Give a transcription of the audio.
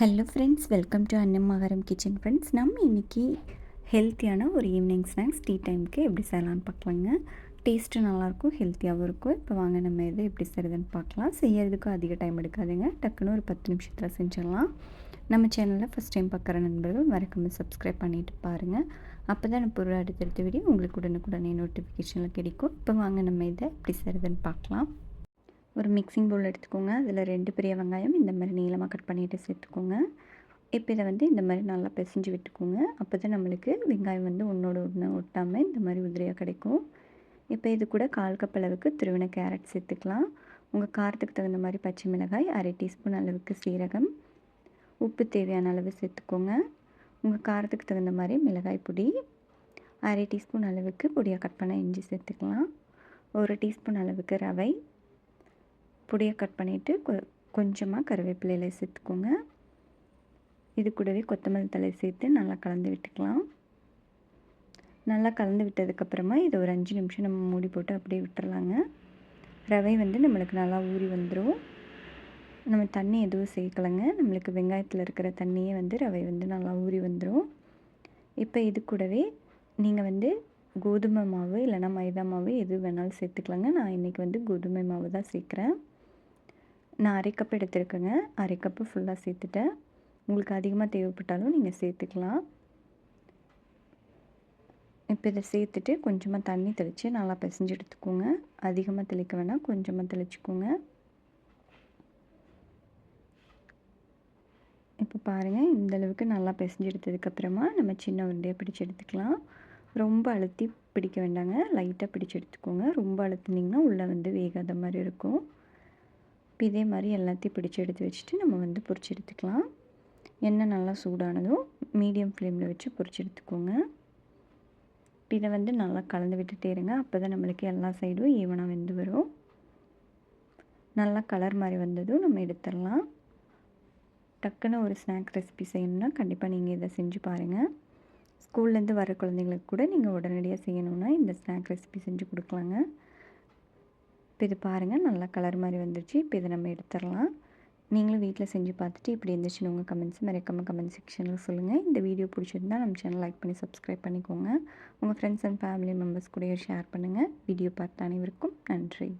Hello friends welcome to Annamakaram kitchen friends நம்ம இன்றைக்கி ஹெல்த்தியான ஒரு ஈவினிங் ஸ்நாக்ஸ் டீ டைமுக்கு எப்படி செய்யலாம்னு பார்க்கலாங்க. டேஸ்ட்டு நல்லாயிருக்கும் ஹெல்த்தியாகவும் இருக்கும். இப்போ வாங்க நம்ம இதை எப்படி செய்கிறதுன்னு பார்க்கலாம். செய்யறதுக்கும் அதிக டைம் எடுக்காதுங்க. டக்குன்னு ஒரு பத்து நிமிஷத்தில் செஞ்சிடலாம். நம்ம சேனலில் ஃபஸ்ட் டைம் பார்க்குற நண்பர்கள் மறக்காமல் சப்ஸ்கிரைப் பண்ணிவிட்டு பாருங்கள் அப்போ தான் நான் பொருள் அடுத்தடுத்த வீடியோ உங்களுக்கு உடனுக்குடனே நோட்டிஃபிகேஷனில் கிடைக்கும். இப்போ வாங்க நம்ம இதை எப்படி செய்கிறதுன்னு பார்க்கலாம். ஒரு மிக்சிங் பவுல் எடுத்துக்கோங்க. அதில் ரெண்டு பெரிய வெங்காயம் இந்த மாதிரி நீளமாக கட் பண்ணிவிட்டு சேர்த்துக்கோங்க. இப்போ இதை வந்து இந்த மாதிரி நல்லா பிசைஞ்சு விட்டுக்கோங்க. அப்போ தான் நம்மளுக்கு வெங்காயம் வந்து ஒன்றோட ஒன்று ஒட்டாமல் இந்த மாதிரி உதிரியாக கிடைக்கும். இப்போ இது கூட கால் கப் அளவுக்கு துருவின கேரட் சேர்த்துக்கலாம். உங்கள் காரத்துக்கு தகுந்த மாதிரி பச்சை மிளகாய் அரை டீஸ்பூன் அளவுக்கு சீரகம். உப்பு தேவையான அளவு சேர்த்துக்கோங்க. உங்கள் காரத்துக்கு தகுந்த மாதிரி மிளகாய் பொடி. அரை டீஸ்பூன் அளவுக்கு பொடியாக கட் பண்ண இஞ்சி சேர்த்துக்கலாம். ஒரு டீஸ்பூன் அளவுக்கு ரவை. பொடியை கட் பண்ணிவிட்டு கொ கொஞ்சமாக கருவேப்பிலையில் சேர்த்துக்கோங்க. இது கூடவே கொத்தமல்லி தலை சேர்த்து நல்லா கலந்து விட்டுக்கலாம். நல்லா கலந்து விட்டதுக்கப்புறமா இதை ஒரு அஞ்சு நிமிஷம் நம்ம மூடி போட்டு அப்படியே விட்டுறலாங்க. ரவை வந்து நம்மளுக்கு நல்லா ஊறி வந்துடும் நம்ம தண்ணி எதுவும் சேர்க்கலைங்க. நம்மளுக்கு வெங்காயத்தில் இருக்கிற தண்ணியே வந்து ரவை வந்து நல்லா ஊறி வந்துடும் இப்போ இது கூடவே நீங்கள் வந்து கோதுமை மாவு இல்லைனா மைதா மாவு எது வேணாலும் சேர்த்துக்கலாங்க. நான் இன்றைக்கி வந்து கோதுமை மாவு தான் சேர்க்குறேன். நான் அரை கப் எடுத்துருக்கேங்க. அரை கப்பு ஃபுல்லாக சேர்த்துட்டேன். உங்களுக்கு அதிகமாக தேவைப்பட்டாலும் நீங்கள் சேர்த்துக்கலாம். இப்போ இதை சேர்த்துட்டு கொஞ்சமாக தண்ணி தெளித்து நல்லா பிசைஞ்சு எடுத்துக்கோங்க. அதிகமாக தெளிக்க வேணாம். கொஞ்சமாக தெளிச்சுக்கோங்க. இப்போ பாருங்கள் இந்த அளவுக்கு நல்லா பிசைஞ்சு எடுத்ததுக்கப்புறமா நம்ம சின்ன உருண்டையாக பிடிச்சி எடுத்துக்கலாம். ரொம்ப அழுத்தி பிடிக்க வேண்டாங்க. லைட்டாக பிடிச்சி எடுத்துக்கோங்க. ரொம்ப அழுத்துனீங்கன்னா உள்ளே வந்து வேகாத மாதிரி இருக்கும். இப்போ இதே மாதிரி எல்லாத்தையும் பிடிச்சி எடுத்து வச்சுட்டு நம்ம வந்து பொறிச்சு எடுத்துக்கலாம். எண்ணெய் நல்லா சூடானதும் மீடியம் ஃப்ளேமில் வச்சு பொறிச்சு எடுத்துக்கோங்க. இப்போ இதை வந்து நல்லா கலந்து விட்டுட்டே இருங்க. அப்போ தான் நம்மளுக்கு எல்லா சைடும் ஈவனாக வெந்து வரும். நல்லா கலர் மாதிரி வந்ததும் நம்ம எடுத்துடலாம். டக்குன்னு ஒரு ஸ்நாக் ரெசிபி செய்யணுன்னா கண்டிப்பாக நீங்கள் இதை செஞ்சு பாருங்கள் ஸ்கூல்லேருந்து வர குழந்தைங்களுக்கு கூட நீங்கள் உடனடியாக செய்யணுன்னா இந்த ஸ்நாக் ரெசிபி செஞ்சு கொடுக்கலாங்க. இப்போ இது பாருங்கள் நல்லா கலர் மாதிரி வந்துருச்சு. இப்போ இதை நம்ம எடுத்துடலாம். நீங்களும் வீட்டில் செஞ்சு பார்த்துட்டு இப்படி இருந்துச்சுன்னு உங்கள் கமெண்ட்ஸ் மறக்காமல் கமெண்ட் செக்ஷனில் சொல்லுங்கள் இந்த வீடியோ பிடிச்சிருந்தா நம்ம சேனல் லைக் பண்ணி சப்ஸ்கிரைப் பண்ணிக்கோங்க. உங்கள் ஃப்ரெண்ட்ஸ் அண்ட் ஃபேமிலி மெம்பர்ஸ் கூட ஷேர் பண்ணுங்கள் வீடியோ பார்த்த அனைவருக்கும் நன்றி.